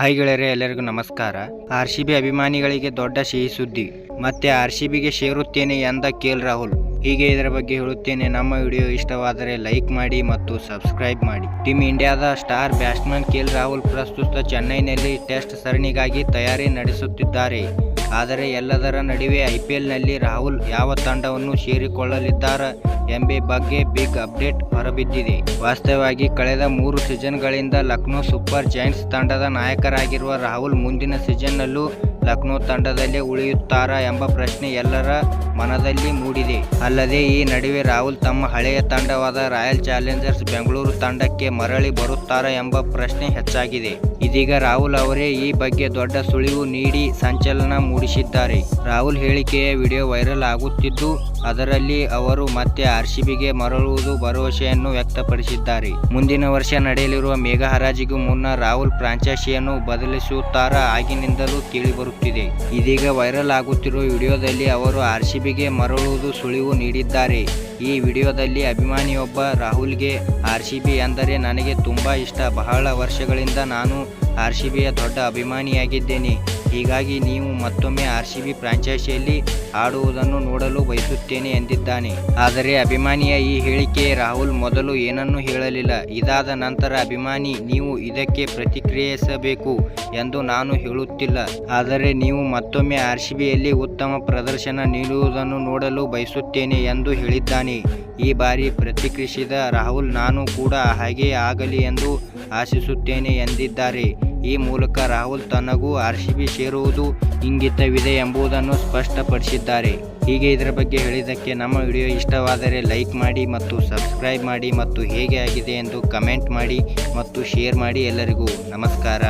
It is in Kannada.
ಹಾಯ್ ಗೆಳೆಯರೆ, ಎಲ್ಲರಿಗೂ ನಮಸ್ಕಾರ. ಆರ್ ಸಿ ಬಿ ಅಭಿಮಾನಿಗಳಿಗೆ ದೊಡ್ಡ ಸಿಹಿ ಸುದ್ದಿ. ಮತ್ತೆ ಆರ್ ಸಿ ಬಿಗೆ ಸೇರುತ್ತೇನೆ ಎಂದ ಕೆಎಲ್ ರಾಹುಲ್. ಹೀಗೆ ಇದರ ಬಗ್ಗೆ ಹೇಳುತ್ತೇನೆ. ನಮ್ಮ ವಿಡಿಯೋ ಇಷ್ಟವಾದರೆ ಲೈಕ್ ಮಾಡಿ ಮತ್ತು ಸಬ್ಸ್ಕ್ರೈಬ್ ಮಾಡಿ. ಟೀಮ್ ಇಂಡಿಯಾದ ಸ್ಟಾರ್ ಬ್ಯಾಟ್ಸ್ಮನ್ ಕೆಎಲ್ ರಾಹುಲ್ ಪ್ರಸ್ತುತ ಚೆನ್ನೈನಲ್ಲಿ ಟೆಸ್ಟ್ ಸರಣಿಗಾಗಿ ತಯಾರಿ ನಡೆಸುತ್ತಿದ್ದಾರೆ. ಆದರೆ ಎಲ್ಲದರ ನಡುವೆ ಐಪಿಎಲ್ನಲ್ಲಿ ರಾಹುಲ್ ಯಾವ ತಂಡವನ್ನು ಸೇರಿಕೊಳ್ಳಲಿದ್ದಾರೆ ಎಂಬ ಬಗ್ಗೆ ಬಿಗ್ ಅಪ್ಡೇಟ್ ಹೊರಬಿದ್ದಿದೆ. ವಾಸ್ತವವಾಗಿ ಕಳೆದ ಮೂರು ಸೀಸನ್ಗಳಿಂದ ಲಕ್ನೋ ಸೂಪರ್ ಜೈಂಟ್ಸ್ ತಂಡದ ನಾಯಕರಾಗಿರುವ ರಾಹುಲ್ ಮುಂದಿನ ಸೀಸನ್ನಲ್ಲೂ ಲಕ್ನೋ ತಂಡದಲ್ಲಿ ಉಳಿಯುತ್ತಾರಾ ಎಂಬ ಪ್ರಶ್ನೆ ಎಲ್ಲರ ಮನದಲ್ಲಿ ಮೂಡಿದೆ. ಅಲ್ಲದೆ, ಈ ನಡುವೆ ರಾಹುಲ್ ತಮ್ಮ ಹಳೆಯ ತಂಡವಾದ ರಾಯಲ್ ಚಾಲೆಂಜರ್ಸ್ ಬೆಂಗಳೂರು ತಂಡಕ್ಕೆ ಮರಳಿ ಬರುತ್ತಾರಾ ಎಂಬ ಪ್ರಶ್ನೆ ಹೆಚ್ಚಾಗಿದೆ. ಇದೀಗ ರಾಹುಲ್ ಅವರೇ ಈ ಬಗ್ಗೆ ದೊಡ್ಡ ಸುಳಿವು ನೀಡಿ ಸಂಚಲನ ಮೂಡಿಸಿದ್ದಾರೆ. ರಾಹುಲ್ ಹೇಳಿಕೆಯ ವಿಡಿಯೋ ವೈರಲ್ ಆಗುತ್ತಿದ್ದು, ಅದರಲ್ಲಿ ಅವರು ಮತ್ತೆ ಆರ್ಸಿಬಿಗೆ ಮರಳುವುದು ಭರವಸೆಯನ್ನು ವ್ಯಕ್ತಪಡಿಸಿದ್ದಾರೆ. ಮುಂದಿನ ವರ್ಷ ನಡೆಯಲಿರುವ ಮೇಘ ಹರಾಜಿಗೂ ಮುನ್ನ ರಾಹುಲ್ ಫ್ರಾಂಚೈಸಿಯನ್ನು ಬದಲಿಸುತ್ತಾರಾ ಆಗಿನಿಂದಲೂ ತಿಳಿಬರುತ್ತಿದೆ ಇದೀಗ ವೈರಲ್ ಆಗುತ್ತಿರುವ ವಿಡಿಯೋದಲ್ಲಿ ಅವರು ಆರ್ಸಿಬಿಗೆ ಮರಳುವುದು ಸುಳಿವು ನೀಡಿದ್ದಾರೆ. ಈ ವಿಡಿಯೋದಲ್ಲಿ ಅಭಿಮಾನಿಯೊಬ್ಬ ರಾಹುಲ್ಗೆ ಆರ್ಸಿಬಿ ಅಂದರೆ ನನಗೆ ತುಂಬ ಇಷ್ಟ. ಬಹಳ ವರ್ಷಗಳಿಂದ ನಾನು ಆರ್ಸಿಬಿಯ ದೊಡ್ಡ ಅಭಿಮಾನಿಯಾಗಿದ್ದೇನೆ. ಹೀಗಾಗಿ ನೀವು ಮತ್ತೊಮ್ಮೆ ಆರ್ಸಿಬಿ ಫ್ರಾಂಚೈಸಿಯಲ್ಲಿ ಆಡುವುದನ್ನು ನೋಡಲು ಬಯಸುತ್ತೇನೆ ಎಂದಿದ್ದಾನೆ. ಆದರೆ ಅಭಿಮಾನಿಯ ಈ ಹೇಳಿಕೆ ರಾಹುಲ್ ಮೊದಲು ಏನನ್ನೂ ಹೇಳಲಿಲ್ಲ. ಇದಾದ ನಂತರ ಅಭಿಮಾನಿ, ನೀವು ಇದಕ್ಕೆ ಪ್ರತಿಕ್ರಿಯಿಸಬೇಕು ಎಂದು ನಾನು ಹೇಳುತ್ತಿಲ್ಲ. ಆದರೆ ನೀವು ಮತ್ತೊಮ್ಮೆ ಆರ್ಸಿಬಿಯಲ್ಲಿ ಉತ್ತಮ ಪ್ರದರ್ಶನ ನೀಡುವುದನ್ನು ನೋಡಲು ಬಯಸುತ್ತೇನೆ ಎಂದು ಹೇಳಿದ್ದಾನೆ. ಈ ಬಾರಿ ಪ್ರತಿಕ್ರಿಯಿಸಿದ ರಾಹುಲ್, ನಾನು ಕೂಡ ಹಾಗೆ ಆಗಲಿ ಎಂದು ಆಶಿಸುತ್ತೇನೆ ಎಂದಿದ್ದಾರೆ. ಈ ಮೂಲಕ ರಾಹುಲ್ ತನಗೂ ಆರ್ಸಿಬಿ ಸೇರುವುದು ಇಂಗಿತವಿದೆ ಎಂಬುದನ್ನು ಸ್ಪಷ್ಟಪಡಿಸಿದ್ದಾರೆ. ಹೀಗೆ ಇದರ ಬಗ್ಗೆ ಹೇಳಿದ್ದಕ್ಕೆ ನಮ್ಮ ವಿಡಿಯೋ ಇಷ್ಟವಾದರೆ ಲೈಕ್ ಮಾಡಿ ಮತ್ತು ಸಬ್ಸ್ಕ್ರೈಬ್ ಮಾಡಿ ಮತ್ತು ಹೇಗೆ ಆಗಿದೆ ಎಂದು ಕಮೆಂಟ್ ಮಾಡಿ ಮತ್ತು ಶೇರ್ ಮಾಡಿ ಎಲ್ಲರಿಗೂ ನಮಸ್ಕಾರ.